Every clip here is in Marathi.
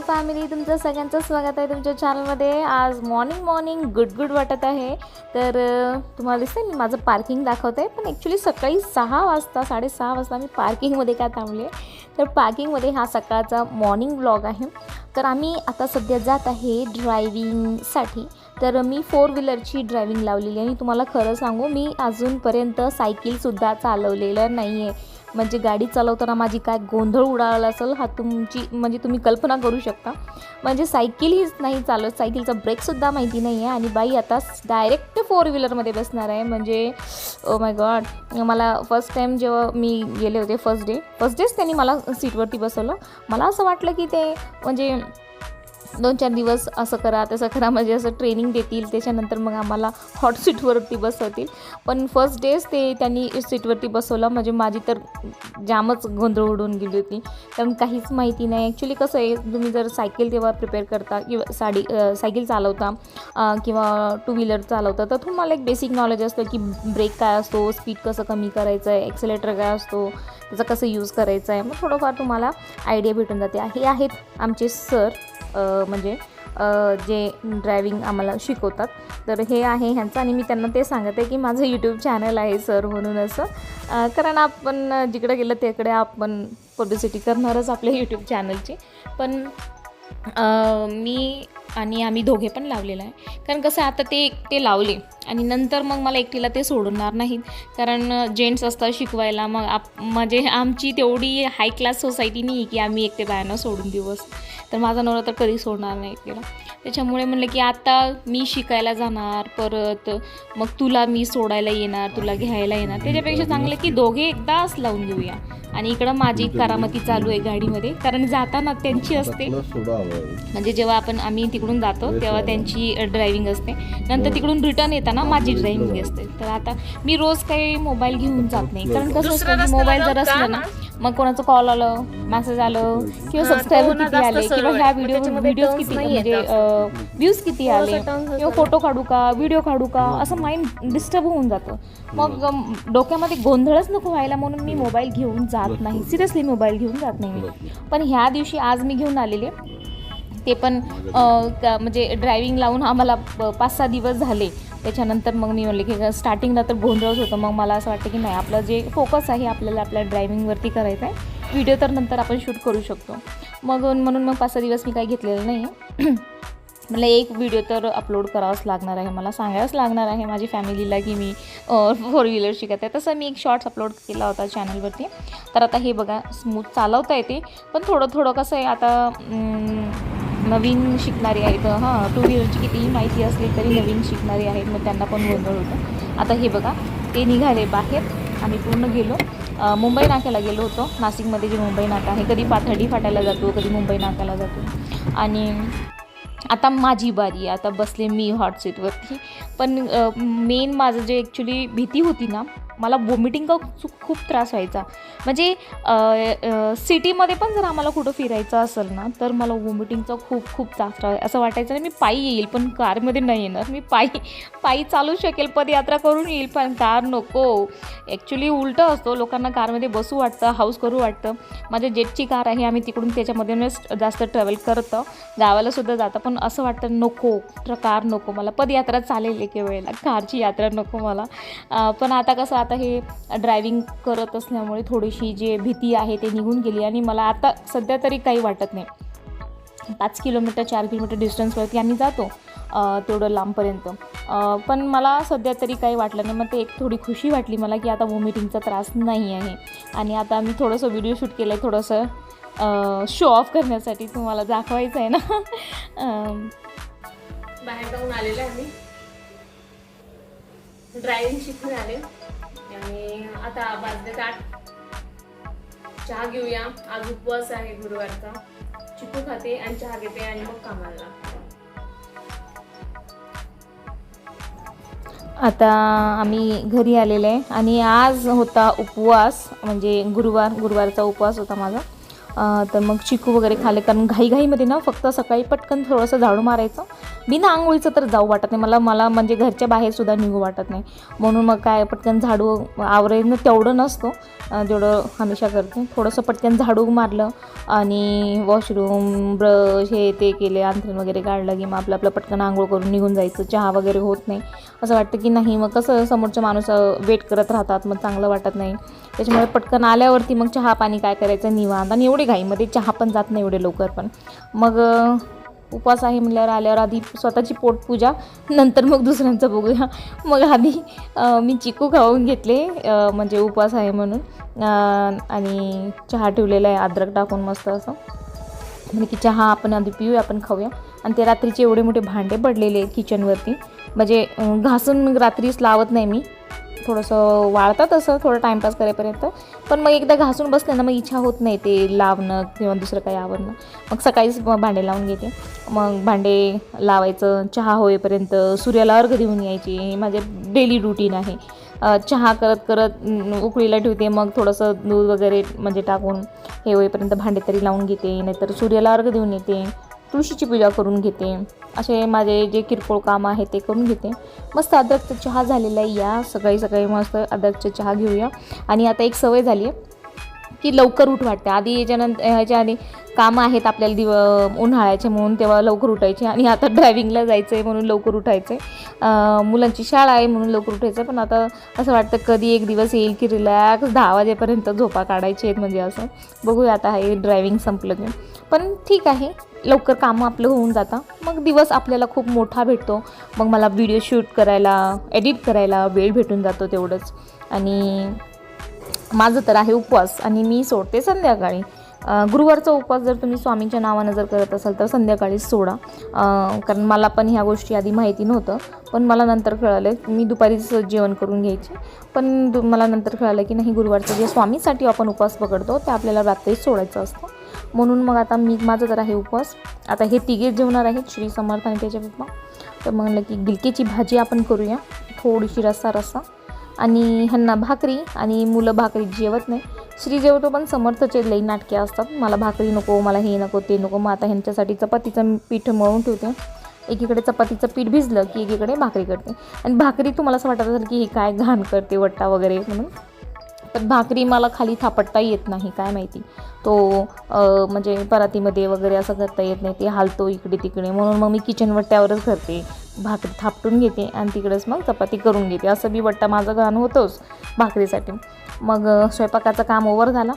हॅलो फॅमिली तुमचं सगळ्यांचं स्वागत आहे तुमच्या चॅनलमध्ये आज मॉर्निंग मॉर्निंग गुड गुड वाटत आहे. तर तुम्हाला दिसतं मी माझं पार्किंग दाखवते पण ॲक्च्युली सकाळी सहा वाजता साडेसहा वाजता मी पार्किंगमध्ये का थांबले? तर पार्किंगमध्ये हा सकाळचा मॉर्निंग ब्लॉग आहे. तर आम्ही आता सध्या जात आहे ड्रायविंगसाठी तर मी फोर व्हीलरची ड्रायविंग लावलेली आहे. आणि तुम्हाला खरं सांगू मी अजूनपर्यंत सायकलसुद्धा चालवलेलं नाही आहे म्हणजे गाडी चालवताना माझी काय गोंधळ उडाला असेल हा तुमची म्हणजे तुम्ही कल्पना करू शकता. म्हणजे सायकल हीच नाही चालत सायकलचा ब्रेकसुद्धा माहिती नाही आहे आणि बाई आता डायरेक्ट फोर व्हीलरमध्ये बसणार आहे. म्हणजे ओ माय गॉड मला फर्स्ट टाईम जेव्हा मी गेले होते फर्स्ट डे फर्स्ट डेच त्यांनी मला सीटवरती बसवलं. मला असं वाटलं की ते म्हणजे दोन चार दिवस असं करा तसं करा. म्हणजे असं ट्रेनिंग देतील त्याच्यानंतर मग आम्हाला हॉट सीटवरती बसवतील. पण फर्स्ट डेज ते त्यांनी सीटवरती बसवलं. म्हणजे माझी तर जामच गोंधळ उडून गेली होती. कारण काहीच माहिती नाही. ॲक्च्युली कसं आहे तुम्ही जर सायकल तेव्हा प्रिपेअर करता किंवा साडी सायकल चालवता किंवा टू व्हीलर चालवता तर तुम्हाला एक बेसिक नॉलेज असतं की ब्रेक काय असतो स्पीड कसं कमी करायचं आहे एक्सेलेटर काय असतो त्याचं कसं यूज करायचं आहे मग थोडंफार तुम्हाला आयडिया भेटून जाते. हे आहेत आमचे सर म्हणजे जे ड्रायविंग आम्हाला शिकवतात. तर हे आहे ह्यांचं आणि मी त्यांना ते सांगत आहे की माझं यूट्यूब चॅनल आहे सर म्हणून असं. कारण आपण जिकडे गेलं तिकडे आपण पब्लिसिटी करणारच आपल्या यूट्यूब चॅनलची पण मी आणि आम्ही दोघे पण लावलेलं आहे. कारण कसं आता ते एकटे लावले आणि नंतर मग मला एकटीला ते सोडणार नाहीत. कारण जेंट्स असतात शिकवायला मग आप म्हणजे आमची तेवढी हाय क्लास सोसायटी नाही की आम्ही एकटे बायांना सोडून दिवस. तर माझा नवरा तर कधी सोडणार नाही एकटीला त्याच्यामुळे म्हणलं की आता मी शिकायला जाणार परत मग तुला मी सोडायला येणार तुला घ्यायला येणार. त्याच्यापेक्षा चांगलं की दोघे एकदाच लावून घेऊया. आणि इकडं माझी करामती चालू आहे गाडीमध्ये कारण जाताना त्यांची असते. म्हणजे जेव्हा आपण आम्ही तिकडून जातो तेव्हा त्यांची ड्रायव्हिंग असते. नंतर तिकडून रिटर्न येताना माझी ड्रायव्हिंग असते. तर आता मी रोज काही मोबाईल घेऊन जात नाही. कारण कसं असतं मोबाईल जर असलं ना मग कोणाचं कॉल आलं मेसेज आलं किंवा सबस्क्राईबर किती आले किंवा ह्या व्हिडिओ व्हिडिओज किती म्हणजे व्ह्यूज किती आले किंवा फोटो काढू का व्हिडिओ काढू का असं माइंड डिस्टर्ब होऊन जातं. मग डोक्यामध्ये गोंधळच नको व्हायला म्हणून मी मोबाईल घेऊन जात नाही. सिरियसली मोबाईल घेऊन जात नाही मी. पण ह्या दिवशी आज मी घेऊन आलेले. ते पण म्हणजे ड्रायव्हिंग लावून आम्हाला पाच सहा दिवस झाले. त्याच्यानंतर मग मी म्हणले की स्टार्टिंगला तर गोंधळच होतं. मग मला असं वाटतं की नाही आपलं जे फोकस आहे आपल्याला आपल्या ड्रायव्हिंगवरती करायचं आहे. व्हिडिओ तर नंतर आपण शूट करू शकतो. मग म्हणून मग पाच सहा दिवस मी काही घेतलेलं नाही. मला एक व्हिडिओ तर अपलोड करावाच लागणार आहे. मला सांगायलाच लागणार आहे माझी फॅमिलीला की मी फोर व्हीलर शिकत आहे. तसं मी एक शॉर्ट्स अपलोड केला होता चॅनलवरती तर आता हे बघा स्मूथ चालवता येते. पण थोडं थोडं कसं आहे आता नवीन शिकणारी आहेत. हां टू व्हीलरची कितीही माहिती असली तरी नवीन शिकणारी आहेत मग त्यांना पण गोंधळ होतं. आता हे बघा ते निघाले बाहेर. आम्ही पूर्ण गेलो. मुंबई नाक्याला गेलो होतो. नाशिकमध्ये जे मुंबई नाका आहे कधी पाथर्डी फाटायला जातो कधी मुंबई नाक्याला जातो. आणि आता माझी बारी आहे. आता बसले मी हॉट सीटवरती पण मेन माझं जे ॲक्च्युली भीती होती ना मला वॉमिटिंगचा खूप खूप त्रास व्हायचा. म्हणजे सिटीमध्ये पण जर आम्हाला कुठं फिरायचं असेल ना तर मला वॉमिटिंगचा खूप खूप त्रास राहा असं वाटायचं ना मी पायी येईल पण कारमध्ये नाही येणार. मी पायी पायी चालू शकेल पदयात्रा करून येईल पण कार नको. ॲक्च्युली उलटं असतो लोकांना कारमध्ये बसू वाटतं हाऊस करू वाटतं. माझ्या जेटची कार आहे आम्ही तिकडून त्याच्यामध्ये जास्त ट्रॅव्हल करतो. गावाला सुद्धा जातं पण असं वाटतं नको कार नको. मला पदयात्रा चालेल एके वेळेला कारची यात्रा नको मला. पण आता कसं आता आता हे ड्रायव्हिंग करत असल्यामुळे थोडीशी जी भीती आहे ते निघून गेली आणि मला आता सध्या तरी काही वाटत नाही. पाच किलोमीटर चार किलोमीटर डिस्टन्सवरती आम्ही जातो तेवढं लांबपर्यंत. पण मला सध्या तरी काही वाटलं नाही. मग ते एक थोडी खुशी वाटली मला की आता वॉमिटिंगचा त्रास नाही आहे. आणि आता मी थोडंसं व्हिडिओ शूट केलं आहे थोडंसं शो ऑफ करण्यासाठी तुम्हाला दाखवायचं आहे ना बाहेर जाऊन आलेलं आहे ड्रायविंग ड्रायव्हिंग शिकून आले. आणि आता वाजले आठ. चहा घेऊया. आज उपवास आहे गुरुवारचा. चिकू खाते आणि चहा घेते आणि मग कामाला. आता आम्ही घरी आलेले आहे आणि आज होता उपवास म्हणजे गुरुवार गुरुवारचा उपवास होता माझा. तर मग चिकू वगैरे खाले कारण घाईघाईमध्ये ना फक्त सकाळी पटकन थोडंसं झाडू मारायचं. बिना आंघोळीचं तर जाऊ वाटत नाही. मला मला म्हणजे घरच्या बाहेरसुद्धा निघू वाटत नाही. म्हणून मग काय पटकन झाडू आवरेनं तेवढं नसतो. जेवढं हमेशा करते. थोडंसं पटकन झाडू मारलं आणि वॉशरूम ब्रश हे ते केले. अंथरण वगैरे काढलं की मग आपलं आपलं पटकन आंघोळ करून निघून जायचं. चहा वगैरे होत नाही. असं वाटतं की नाही मग कसं समोरचं माणूस वेट करत राहतात. मग चांगलं वाटत नाही. त्याच्यामुळे पटकन आल्यावरती मग चहा पाणी काय करायचं निवांत. आणि एवढे घाईमध्ये चहा पण जात नाही एवढे लवकर पण. मग उपवास आहे म्हटल्यावर आल्यावर आधी स्वतःची पोटपूजा नंतर मग दुसऱ्यांचं बघूया. मग आधी मी चिकू खाऊन घेतले म्हणजे उपवास आहे म्हणून. आणि चहा ठेवलेला आहे अद्रक टाकून मस्त असं. म्हणजे की चहा आपण आधी पिऊया आपण खाऊया. आणि ते रात्रीचे एवढे मोठे भांडे पडलेले आहेत किचनवरती म्हणजे घासून रात्रीच लावत नाही मी. थोडंसं वाळतात असं थोडं टाईमपास करेपर्यंत. पण मग एकदा घासून बसले ना मग इच्छा होत नाही ते लावणं किंवा दुसरं काही आवडणं मग सकाळीच भांडे लावून घेते. मग भांडे लावायचं चहा होईपर्यंत सूर्याला अर्घ देऊन यायची. हे माझे डेली रुटीन आहे. चहा करत करत उकळीला ठेवते. मग थोडंसं दूध वगैरे म्हणजे टाकून हे होईपर्यंत भांडे तरी लावून घेते. नाहीतर सूर्याला अर्घ देऊन येते. तुळशीची पूजा करून घेते. असे माझे जे किरकोळ काम आहे ते करून घेते. मस्त अद्रकचा चहा झालेला आहे या. सकाळी सकाळी मस्त अद्रकचा चहा घेऊया. आणि आता एक सवय झाली आहे की लवकर उठ वाटते. आधी याच्यानंतर ह्याच्या आधी कामं आहेत आपल्याला दिव उन्हाळ्याचे म्हणून तेव्हा लवकर उठायचे. आणि आता ड्रायव्हिंगला जायचं आहे म्हणून लवकर उठायचं. आहे मुलांची शाळा आहे म्हणून लवकर उठायचं. पण आता असं वाटतं कधी एक दिवस येईल की रिलॅक्स दहा वाजेपर्यंत झोपा काढायची आहेत म्हणजे असं. बघूया आता हे ड्रायव्हिंग संपलं की. पण ठीक आहे. लवकर कामं आपलं होऊन जातं. मग दिवस आपल्याला खूप मोठा भेटतो. मग मला व्हिडिओ शूट करायला एडिट करायला वेळ भेटून जातो तेवढंच. आणि माझं तर आहे उपवास आणि मी सोडते संध्याकाळी. गुरुवारचा उपवास जर तुम्ही स्वामींच्या नावानं जर करत असाल तर संध्याकाळीच सोडा. कारण मला पण ह्या गोष्टी आधी माहिती नव्हतं. पण मला नंतर कळालं मी दुपारीच जेवण करून घ्यायचे. पण दु- मला नंतर कळालं की नाही गुरुवारचं जे स्वामीसाठी आपण उपवास पकडतो ते आपल्याला रात्रीच सोडायचं असतं. म्हणून मग आता मी माझं तर आहे उपवास. आता हे तिघे जेवणार आहेत श्री समर्थ आणि त्याच्या पप्पा. तर म्हणलं की गिलकीची भाजी आपण करूया थोडीशी रस्सा रस्सा आणि ह्यांना भाकरी आणि मुलं भाकरी जेवत नाही. श्री जेवतो पण समर्थचे लई नाटके असतात. मला भाकरी नको मला हे नको ते नको. मग आता ह्यांच्यासाठी चपातीचं पीठ मळून ठेवते. एकीकडे चपातीचं पीठ भिजलं की एकीकडे भाकरी करते. आणि भाकरी तुम्हाला असं वाटत असेल की हे काय घाण करते वट्टा वगैरे म्हणून. पण भाकरी मला खाली थापटता येत नाही काय माहिती. तो म्हणजे परातीमध्ये वगैरे असं करता येत नाही ते हालतो इकडे तिकडे. म्हणून मग मी किचन वट्ट्यावरच करते. भाकरी थापटून घेते आणि तिकडेच मग चपाती करून घेते. असं बी वट्टा माझं घाण होतोच भाकरीसाठी. मग स्वयंपाकाचं काम ओवर झालं.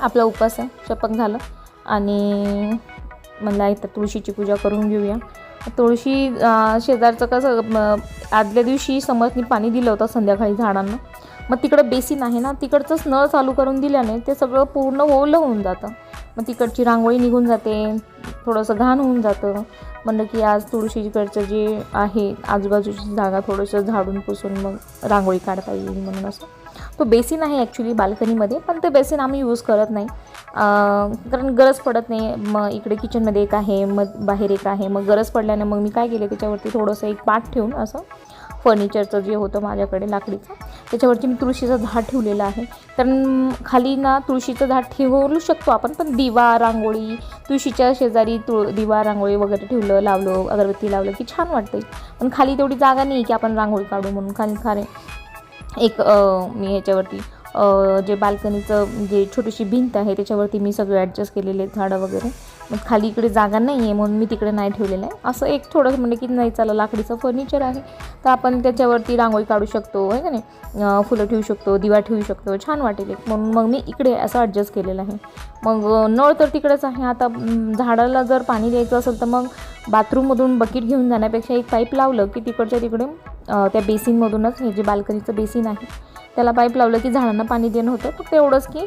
आपला उपास आहे स्वयंपाक झालं. आणि म्हणलं इथं तुळशीची पूजा करून घेऊया. तुळशी शेजारचं कसं आदल्या दिवशी समजनी पाणी दिलं होतं संध्याकाळी झाडांना. मग तिकडं बेसिन आहे ना तिकडचंच नळ चालू करून दिल्याने ते सगळं पूर्ण ओलं होऊन जातं. मग तिकडची रांगोळी निघून जाते थोडंसं घाण होऊन जातं. म्हणलं की आज तुळशीकडचं जे आहे आजूबाजूची जागा थोडंसं झाडून पुसून मग रांगोळी काढता येईल म्हणून असं. तो बेसिन आहे ॲक्च्युली बाल्कनीमध्ये पण ते बेसिन आम्ही यूज करत नाही. कारण गरज पडत नाही. मग इकडे किचनमध्ये एक आहे मग बाहेर एक आहे. मग गरज पडल्यानं मग मी काय केले त्याच्यावरती थोडंसं एक पाठ ठेवून असं फर्निचरचं जे होतं माझ्याकडे लाकडीचं त्याच्यावरती मी तुळशीचं झाड ठेवलेलं आहे. कारण खाली ना तुळशीचं झाड ठेवू शकतो आपण पण दिवा रांगोळी तुळशीच्या शेजारी तुळ दिवा रांगोळी वगैरे ठेवलं लावलं अगरबत्ती लावलं की छान वाटतं पण खाली तेवढी जागा नाही की आपण रांगोळी काढू म्हणून. खाली खारे एक मी ह्याच्यावरती जे बाल्कनीचं जे छोटीशी भिंत आहे त्याच्यावरती मी सगळं ॲडजस्ट केलेले आहेत झाडं वगैरे. मग खाली इकडे जागा नाही आहे म्हणून मी तिकडे नाही ठेवलेलं आहे. असं एक थोडंसं म्हणजे की नाही चला लाकडीचं फर्निचर आहे. तर आपण त्याच्यावरती रांगोळी काढू शकतो आहे का नाही? फुलं ठेवू शकतो दिवा ठेवू शकतो छान वाटेल एक. म्हणून मग मी इकडे असं ॲडजस्ट केलेलं आहे. मग नळ तर तिकडेच आहे. आता झाडाला जर पाणी द्यायचं असेल तर मग बाथरूममधून बकेट घेऊन जाण्यापेक्षा एक पाईप लावलं की तिकडच्या तिकडे त्या बेसिनमधूनच हे जे बाल्कनीचं बेसिन आहे त्याला पाईप लावलं की झाडांना पाणी देणं होतं. फक्त एवढंच की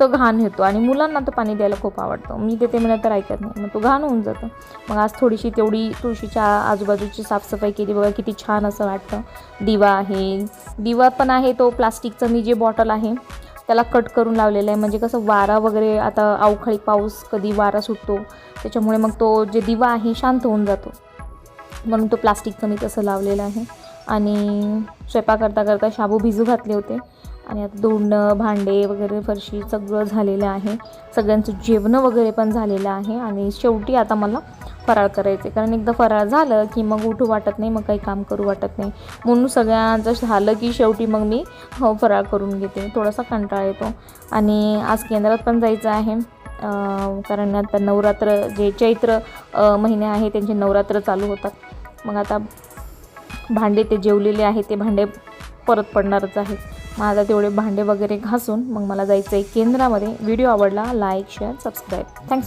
तो घाण होतो आणि मुलांना तर पाणी द्यायला खूप आवडतं. मी तिथे ते म्हणत तर ऐकत नाही. मग तो घाण होऊन जातं. मग आज थोडीशी तेवढी तुळशीच्या आजूबाजूची साफसफाई केली. बघा किती छान असं वाटतं. दिवा आहे. दिवा पण आहे तो प्लास्टिकचं. मी जे बॉटल आहे त्याला कट करून लावलेलं आहे. म्हणजे कसं वारा वगैरे आता अवखळी पाऊस कधी वारा सुटतो त्याच्यामुळे मग तो जे दिवा आहे शांत होऊन जातो. म्हणून तो प्लास्टिकचं मी तसं लावलेलं आहे. आणि स्वयंपाक करता करता शाबू भिजू घातले होते. आणि आता धुणं भांडे वगैरे फरशी सगळं झालेलं आहे. सगळ्यांचं जेवणं वगैरे पण झालेलं आहे. आणि शेवटी आता मला फराळ करायचे कारण एकदा फराळ झालं की मग उठू वाटत नाही मग काही काम करू वाटत नाही. म्हणून सगळ्यांचं झालं की शेवटी मग मी हो फराळ करून घेते. थोडासा कंटाळा येतो. आणि आज केंद्रात पण जायचं आहे. कारण आता नवरात्र जे चैत्र महिने आहे त्यांचे नवरात्र चालू होतात. मग आता भांडे ते जेवलेले आहे ते भांडे परत पडणारच आहे. मग आता तेवढे भांडे वगैरे घासून मग मला जायचं आहे केंद्रामध्ये. व्हिडिओ आवडला लाईक शेअर सबस्क्राईब थँक्स